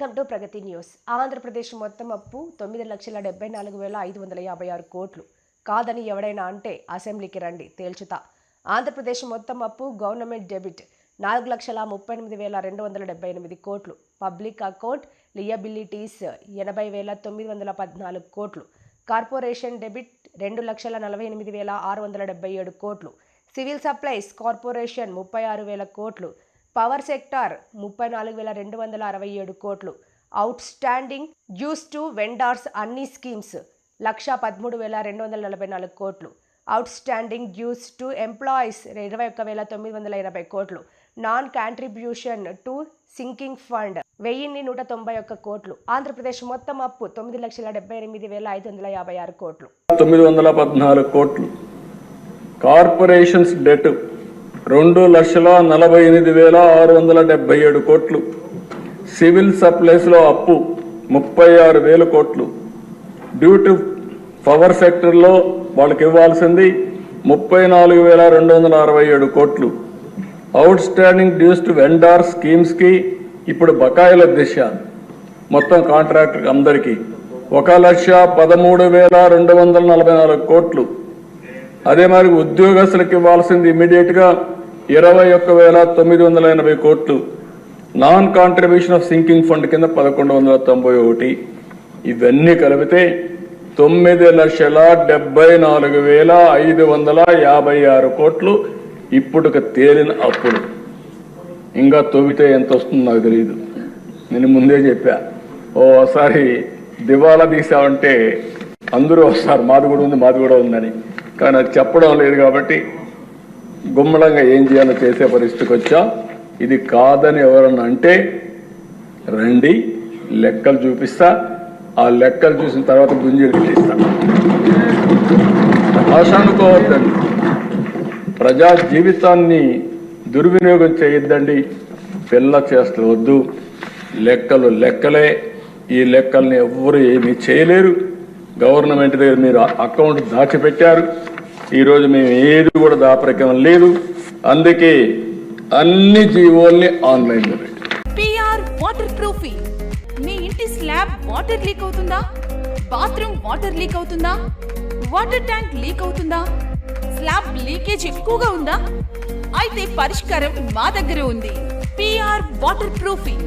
Welcome to Pragati news. Andhra Pradesh మొత్తం అప్పు తొమ్మిది లక్షల డెబ్బై నాలుగు వేల ఐదు వందల యాభై ఆరు కోట్లు. కాదని ఎవడైనా అంటే అసెంబ్లీకి రండి తేల్చుతా. ఆంధ్రప్రదేశ్ మొత్తం అప్పు గవర్నమెంట్ డెబిట్ నాలుగు లక్షల ముప్పై ఎనిమిది వేల రెండు వందల డెబ్బై ఎనిమిది కోట్లు. పబ్లిక్ అకౌంట్ లియబిలిటీస్ ఎనభై వేల తొమ్మిది వందల పద్నాలుగు కోట్లు. కార్పొరేషన్ డెబిట్ రెండు లక్షల నలభై ఎనిమిది వేల ఆరు వందల డెబ్బై ఏడు కోట్లు. సివిల్ సప్లైస్ కార్పొరేషన్ ముప్పై ఆరు వేల కోట్లు. పవర్ సెక్టార్ ముప్పై నాలుగు వేల రెండు వందల అరవై ఏడు కోట్లు. Outstanding dues to vendors అన్ని స్కీమ్స్ లక్ష పదమూడు వేల రెండు వందల నలభై నాలుగు కోట్లు. Outstanding dues to employees ఇరవై ఒక్క వేల తొమ్మిది వందల ఇరవై కోట్లు. Non contribution to sinking fund వెయ్యిన్ని నూట తొంభై ఒక్క కోట్లు. ఆంధ్రప్రదేశ్ మొత్తం అప్పు తొమ్మిది లక్షల డెబ్బై ఎనిమిది వేల ఐదు వందల యాభై ఆరు కోట్లు తొమ్మిది వందల పద్నాలుగు కోట్లు కార్పొరేషన్స్ డెట్ రెండు లక్షల నలభై ఎనిమిది వేల ఆరు వందల డెబ్బై ఏడు కోట్లు. సివిల్ సప్లైస్లో అప్పు ముప్పై ఆరు వేల కోట్లు. డ్యూ టు పవర్ సెక్టర్లో వాళ్ళకి ఇవ్వాల్సింది ముప్పై నాలుగు వేల రెండు వందల అరవై ఏడు కోట్లు. Outstanding dues to vendor స్కీమ్స్కి ఇప్పుడు బకాయిల దిశ. మొత్తం కాంట్రాక్టర్ అందరికీ ఒక లక్ష పదమూడు వేల రెండు వందల నలభై నాలుగు కోట్లు. అదే మరి ఉద్యోగస్తులకు ఇవ్వాల్సింది ఇమీడియట్గా ఇరవై ఒక్క వేల తొమ్మిది వందల ఎనభై కోట్లు non contribution of sinking fund కింద పదకొండు వందల తొంభై ఒకటి. ఇవన్నీ కలిపితే తొమ్మిది లక్షల డెబ్బై నాలుగు వేల ఐదు వందల యాభై ఆరు కోట్లు ఇప్పటికి తేలిన అప్పులు. ఇంకా తవ్వితే ఎంత వస్తుందో నాకు తెలియదు నేను ముందే చెప్పా ఓసారి దివాలా తీసామంటే అందరూ వస్తారు మాది కూడా ఉంది మాది కూడా ఉందని. కానీ అది చెప్పడం లేదు కాబట్టి గుమ్మడంగా ఏం చేయాలో చేసే పరిస్థితికి వచ్చా? ఇది కాదని ఎవరన్నా అంటే రండి లెక్కలు చూపిస్తా. ఆ లెక్కలు చూసిన తర్వాత గుంజీలు పెట్టిస్తా భాష అనుకోవద్దండి ప్రజా జీవితాన్ని దుర్వినియోగం చేయొద్దండి. పిల్ల చేస్తూ వద్దు. లెక్కలు లెక్కలే. ఈ లెక్కల్ని ఎవ్వరు ఏమీ చేయలేరు. గవర్నమెంట్ దగ్గర మీరు అకౌంట్ దాచిపెట్టారు. ఈరోజు మేము ఏది కూడా దాపరికం లేదు. అందుకే అన్ని జీవోల్ని ఆన్లైన్లో పిఆర్ వాటర్ ప్రూఫింగ్ మీ ఇంటి స్లాబ్ వాటర్ లీక్ అవుతుందా? బాత్రూమ్ వాటర్ లీక్ అవుతుందా? వాటర్ ట్యాంక్ లీక్ అవుతుందా? స్లాబ్ లీకేజ్ ఎక్కువగా ఉందా? అయితే పరిష్కారం మా దగ్గర ఉంది. PR water proofing